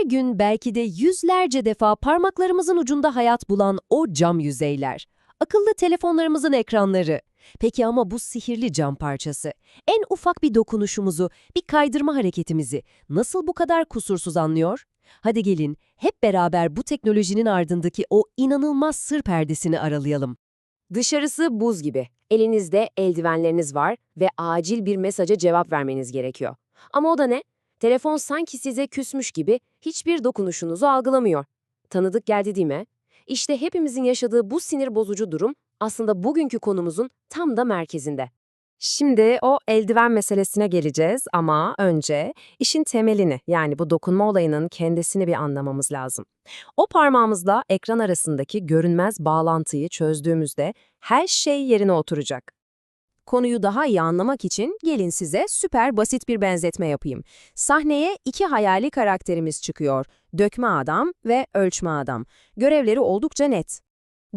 Her gün belki de yüzlerce defa parmaklarımızın ucunda hayat bulan o cam yüzeyler. Akıllı telefonlarımızın ekranları. Peki ama bu sihirli cam parçası, en ufak bir dokunuşumuzu, bir kaydırma hareketimizi nasıl bu kadar kusursuz anlıyor? Hadi gelin hep beraber bu teknolojinin ardındaki o inanılmaz sır perdesini aralayalım. Dışarısı buz gibi. Elinizde eldivenleriniz var ve acil bir mesaja cevap vermeniz gerekiyor. Ama o da ne? Telefon sanki size küsmüş gibi hiçbir dokunuşunuzu algılamıyor. Tanıdık geldi değil mi? İşte hepimizin yaşadığı bu sinir bozucu durum aslında bugünkü konumuzun tam da merkezinde. Şimdi o eldiven meselesine geleceğiz ama önce işin temelini yani bu dokunma olayının kendisini bir anlamamız lazım. O parmağımızla ekran arasındaki görünmez bağlantıyı çözdüğümüzde her şey yerine oturacak. Konuyu daha iyi anlamak için gelin size süper basit bir benzetme yapayım. Sahneye iki hayali karakterimiz çıkıyor. Dökme adam ve ölçme adam. Görevleri oldukça net.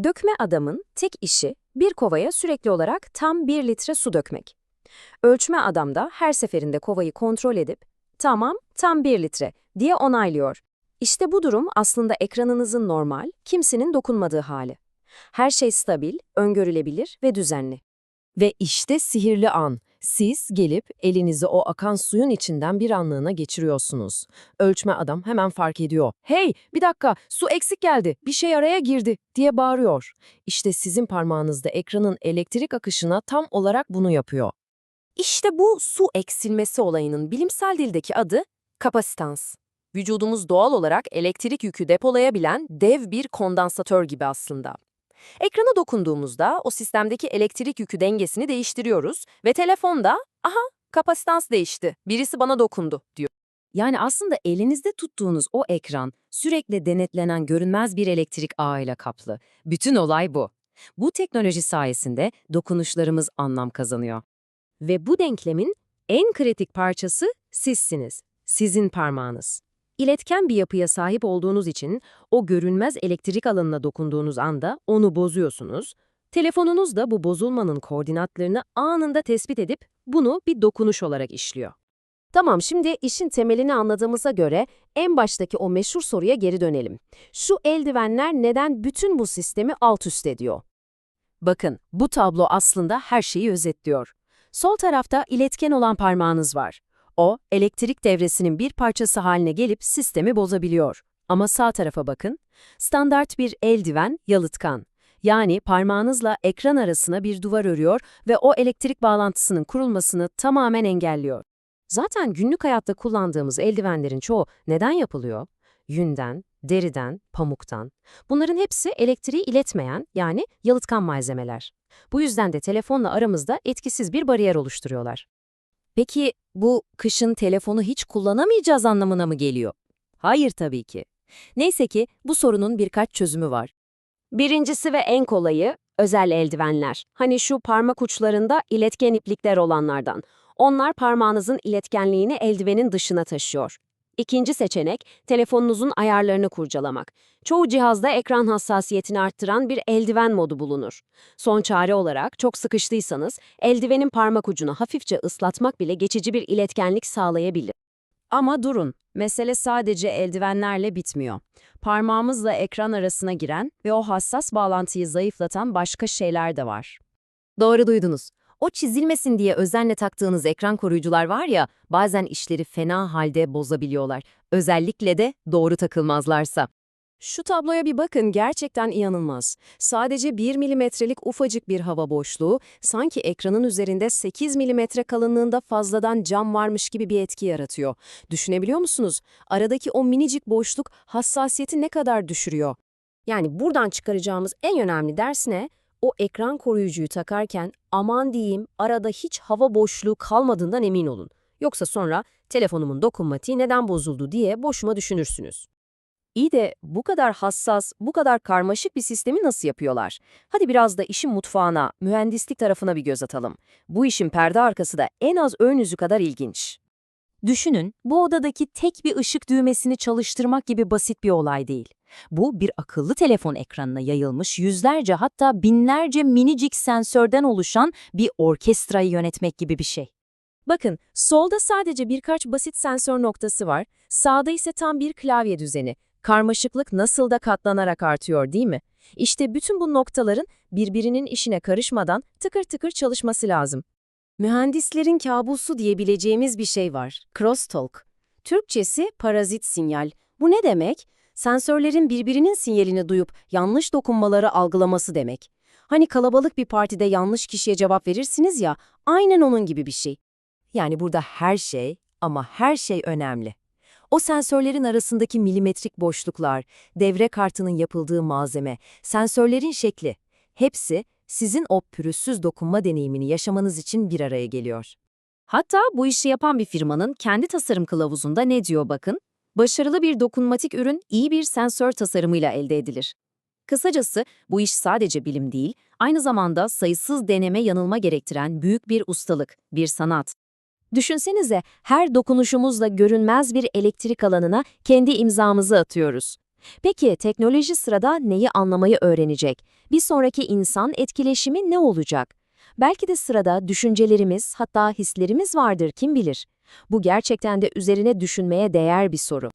Dökme adamın tek işi bir kovaya sürekli olarak tam bir litre su dökmek. Ölçme adam da her seferinde kovayı kontrol edip tamam tam bir litre diye onaylıyor. İşte bu durum aslında ekranınızın normal, kimsenin dokunmadığı hali. Her şey stabil, öngörülebilir ve düzenli. Ve işte sihirli an. Siz gelip elinizi o akan suyun içinden bir anlığına geçiriyorsunuz. Ölçme adam hemen fark ediyor. Hey bir dakika su eksik geldi bir şey araya girdi diye bağırıyor. İşte sizin parmağınızda ekranın elektrik akışına tam olarak bunu yapıyor. İşte bu su eksilmesi olayının bilimsel dildeki adı kapasitans. Vücudumuz doğal olarak elektrik yükü depolayabilen dev bir kondansatör gibi aslında. Ekrana dokunduğumuzda o sistemdeki elektrik yükü dengesini değiştiriyoruz ve telefonda aha kapasitans değişti, birisi bana dokundu diyor. Yani aslında elinizde tuttuğunuz o ekran sürekli denetlenen görünmez bir elektrik ağıyla kaplı. Bütün olay bu. Bu teknoloji sayesinde dokunuşlarımız anlam kazanıyor. Ve bu denklemin en kritik parçası sizsiniz, sizin parmağınız. İletken bir yapıya sahip olduğunuz için o görünmez elektrik alanına dokunduğunuz anda onu bozuyorsunuz. Telefonunuz da bu bozulmanın koordinatlarını anında tespit edip bunu bir dokunuş olarak işliyor. Tamam şimdi işin temelini anladığımıza göre en baştaki o meşhur soruya geri dönelim. Şu eldivenler neden bütün bu sistemi alt üst ediyor? Bakın bu tablo aslında her şeyi özetliyor. Sol tarafta iletken olan parmağınız var. O, elektrik devresinin bir parçası haline gelip sistemi bozabiliyor. Ama sağ tarafa bakın. Standart bir eldiven, yalıtkan. Yani parmağınızla ekran arasına bir duvar örüyor ve o elektrik bağlantısının kurulmasını tamamen engelliyor. Zaten günlük hayatta kullandığımız eldivenlerin çoğu neden yapılıyor? Yünden, deriden, pamuktan. Bunların hepsi elektriği iletmeyen yani yalıtkan malzemeler. Bu yüzden de telefonla aramızda etkisiz bir bariyer oluşturuyorlar. Peki bu kışın telefonu hiç kullanamayacağız anlamına mı geliyor? Hayır tabii ki. Neyse ki bu sorunun birkaç çözümü var. Birincisi ve en kolayı özel eldivenler. Hani şu parmak uçlarında iletken iplikler olanlardan. Onlar parmağınızın iletkenliğini eldivenin dışına taşıyor. İkinci seçenek, telefonunuzun ayarlarını kurcalamak. Çoğu cihazda ekran hassasiyetini arttıran bir eldiven modu bulunur. Son çare olarak çok sıkıştıysanız eldivenin parmak ucunu hafifçe ıslatmak bile geçici bir iletkenlik sağlayabilir. Ama durun, mesele sadece eldivenlerle bitmiyor. Parmağımızla ekran arasına giren ve o hassas bağlantıyı zayıflatan başka şeyler de var. Doğru duydunuz. O çizilmesin diye özenle taktığınız ekran koruyucular var ya, bazen işleri fena halde bozabiliyorlar. Özellikle de doğru takılmazlarsa. Şu tabloya bir bakın gerçekten inanılmaz. Sadece 1 milimetrelik ufacık bir hava boşluğu, sanki ekranın üzerinde 8 milimetre kalınlığında fazladan cam varmış gibi bir etki yaratıyor. Düşünebiliyor musunuz? Aradaki o minicik boşluk hassasiyeti ne kadar düşürüyor? Yani buradan çıkaracağımız en önemli ders ne? O ekran koruyucuyu takarken aman diyeyim arada hiç hava boşluğu kalmadığından emin olun. Yoksa sonra telefonumun dokunmatiği neden bozuldu diye boşuma düşünürsünüz. İyi de bu kadar hassas, bu kadar karmaşık bir sistemi nasıl yapıyorlar? Hadi biraz da işin mutfağına, mühendislik tarafına bir göz atalım. Bu işin perde arkası da en az ön yüzü kadar ilginç. Düşünün, bu odadaki tek bir ışık düğmesini çalıştırmak gibi basit bir olay değil. Bu bir akıllı telefon ekranına yayılmış yüzlerce hatta binlerce minicik sensörden oluşan bir orkestrayı yönetmek gibi bir şey. Bakın, solda sadece birkaç basit sensör noktası var, sağda ise tam bir klavye düzeni. Karmaşıklık nasıl da katlanarak artıyor değil mi? İşte bütün bu noktaların birbirinin işine karışmadan tıkır tıkır çalışması lazım. Mühendislerin kabusu diyebileceğimiz bir şey var. Crosstalk. Türkçesi parazit sinyal. Bu ne demek? Sensörlerin birbirinin sinyalini duyup yanlış dokunmaları algılaması demek. Hani kalabalık bir partide yanlış kişiye cevap verirsiniz ya, aynen onun gibi bir şey. Yani burada her şey ama her şey önemli. O sensörlerin arasındaki milimetrik boşluklar, devre kartının yapıldığı malzeme, sensörlerin şekli, hepsi sizin o pürüzsüz dokunma deneyimini yaşamanız için bir araya geliyor. Hatta bu işi yapan bir firmanın kendi tasarım kılavuzunda ne diyor bakın? Başarılı bir dokunmatik ürün iyi bir sensör tasarımıyla elde edilir. Kısacası bu iş sadece bilim değil, aynı zamanda sayısız deneme yanılma gerektiren büyük bir ustalık, bir sanat. Düşünsenize her dokunuşumuzla görünmez bir elektrik alanına kendi imzamızı atıyoruz. Peki teknoloji sırada neyi anlamayı öğrenecek? Bir sonraki insan etkileşimi ne olacak? Belki de sırada düşüncelerimiz hatta hislerimiz vardır kim bilir. Bu gerçekten de üzerine düşünmeye değer bir soru.